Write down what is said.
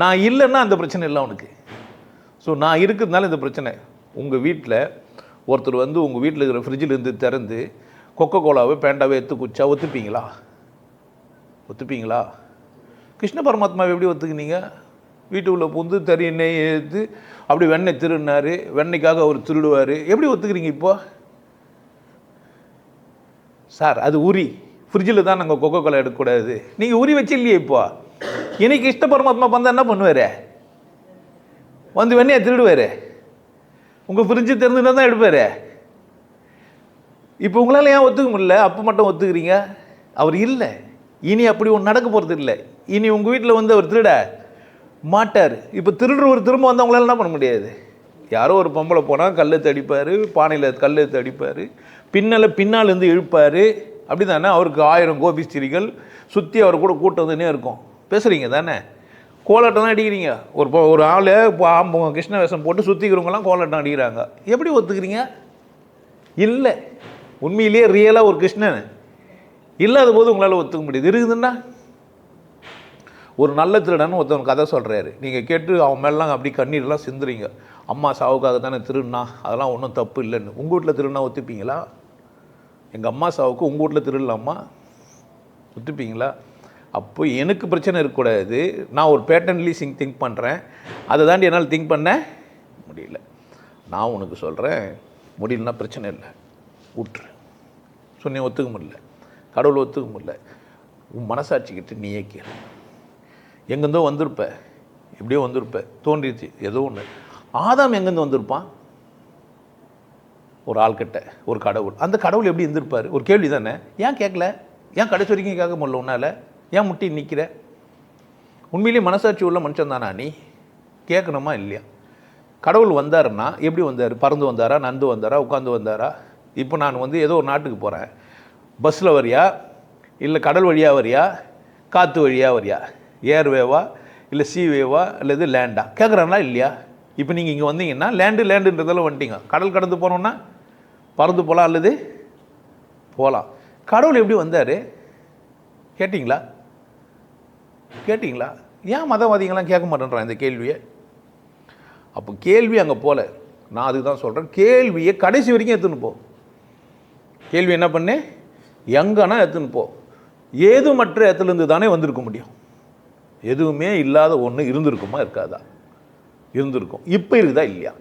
நான் இல்லைன்னா அந்த பிரச்சனை இல்லை அவனுக்கு. ஸோ நான் இருக்கிறதுனால இந்த பிரச்சனை. உங்கள் வீட்டில் ஒருத்தர் வந்து உங்கள் வீட்டில் இருக்கிற ஃப்ரிட்ஜில் இருந்து திறந்து கொக்கோ கோலாவை பேண்டாவை எடுத்து குச்சா ஒத்துப்பீங்களா? ஒத்துப்பீங்களா? கிருஷ்ண பரமாத்மாவை எப்படி ஒத்துக்குனீங்க? வீட்டுக்குள்ளே புந்து தறி நெய் எடுத்து அப்படி வெண்ணெய் திருடினாரு வெண்ணெய்க்காக அவர் திருடுவார். எப்படி ஒத்துக்கிறீங்க இப்போ? சார் அது உரி. ஃப்ரிட்ஜில் தான் நாங்கள் கொக்கோ கோலா எடுக்கக்கூடாது. நீங்கள் உரி வச்சு இல்லையே இப்போ? இன்னைக்கு இஷ்ட பரமாத்மா வந்தால் என்ன பண்ணுவார் வந்து வெண்ணையை திருடுவார் உங்கள் ஃப்ரிட்ஜு திறந்துட்டு தான் எடுப்பார் இப்போ உங்களால் ஏன் ஒத்துக்க முடியல அப்போ மட்டும் ஒத்துக்கிறீங்க அவர் இல்லை இனி அப்படி ஒன்று நடக்க போகிறது இல்லை இனி உங்கள் வீட்டில் வந்து அவர் திருட மாட்டார் இப்போ திருடுற ஒரு திரும்ப வந்து அவங்களால என்ன பண்ண முடியாது யாரோ ஒரு பொம்பளை போனால் கல் தடிப்பார் பானையில் கல் தடிப்பார் பின்னால் பின்னால் இருந்து இழுப்பார் அப்படி தானே அவருக்கு ஆயிரம் கோபிஸ்திரிகள் சுற்றி அவர் கூட கூட்டம் வந்துனே இருக்கும் பேசுகிறீங்க தானே? கோலாட்டம் தான் அடிக்கிறீங்க. ஒரு ஒரு ஆள் பாம்பு கிருஷ்ண வேஷம் போட்டு சுற்றிக்கிறவங்களாம் கோலாட்டம் அடிக்கிறாங்க. எப்படி ஒத்துக்கிறீங்க? இல்லை. உண்மையிலேயே ரியலாக ஒரு கிருஷ்ணன் இல்லாத போது உங்களால் ஒத்துக்க முடியுது. இருக்குதுன்னா? ஒரு நல்ல திருடன்னு ஒருத்தவன் கதை சொல்கிறாரு நீங்கள் கேட்டு அவன் மேலாம் அப்படி கண்ணீர்லாம் சிந்துறீங்க. அம்மா சாவுக்காக தானே திருடுனா? அதெல்லாம் ஒன்றும் தப்பு இல்லைன்னு. உங்கள் வீட்டில் திருடுனா ஒத்துப்பீங்களா? எங்கள் அம்மா சாவுக்கு உங்கள் வீட்டில் திருடலாமா? ஒத்துப்பீங்களா? அப்போ எனக்கு பிரச்சனை இருக்கக்கூடாது. நான் ஒரு பேட்டர்ன்லி சிங் திங்க் பண்ணுறேன் அதை தாண்டி என்னால் திங்க் பண்ண முடியல. நான் உனக்கு சொல்கிறேன் முடியலன்னா பிரச்சனை இல்லை. விட்டுரு சொன்னேன் ஒத்துக்க முடியல. கடவுள் ஒத்துக்க முடியல. உன் மனசாட்சிக்கிட்ட நீயே கேளு. எங்கேருந்தோ வந்திருப்ப. எப்படியோ வந்திருப்ப. தோன்றிடுச்சு. ஏதோ ஒன்று ஆதாம் எங்கேருந்து வந்திருப்பான்? ஒரு ஆள்கிட்ட. ஒரு கடவுள். அந்த கடவுள் எப்படி இருந்திருப்பார்? ஒரு கேள்வி தானே ஏன் கேட்கல? ஏன் கடைசி வரைக்கும் கேட்க முடியல உன்னால்? ஏன் முட்டி நிற்கிற உண்மையிலேயே மனசாட்சி உள்ள மனுஷன் தானா நீ? கேட்கணுமா இல்லையா? கடவுள் வந்தாருன்னா எப்படி வந்தார்? பறந்து வந்தாரா? நந்து வந்தாரா? உட்காந்து வந்தாரா? இப்போ நான் வந்து ஏதோ ஒரு நாட்டுக்கு போகிறேன் பஸ்ஸில் வரியா? இல்லை கடல் வழியாக வரியா? காற்று வழியாக வரியா? ஏர் வேவா? இல்லை சீ வேவா? அல்லது லேண்டா? கேட்குறாங்களா இல்லையா? இப்போ நீங்கள் இங்கே வந்தீங்கன்னா லேண்டு லேண்டுன்றதெல்லாம் வந்துட்டீங்க. கடல் கடந்து போனோன்னா பறந்து போகலாம் அல்லது போகலாம் கடவுள் எப்படி வந்தார்? கேட்டிங்களா? கேட்டிங்களா? ஏன் மதவாதிகள்லாம் கேட்க மாட்டேன்றான் இந்த கேள்வியை? அப்போ கேள்வி அங்கே போல. நான் அதுக்கு தான் சொல்கிறேன் கேள்வியை கடைசி வரைக்கும் எடுத்துன்னு போ. கேள்வி என்ன பண்ணு? எங்கன்னா எடுத்துன்னு போ. ஏதுமற்ற இடத்துலேருந்து தானே வந்திருக்க முடியும். எதுவுமே இல்லாத ஒன்று இருந்திருக்குமா? இருக்காதா? இருந்திருக்கும். இப்போ இருக்குதா? இல்லையா?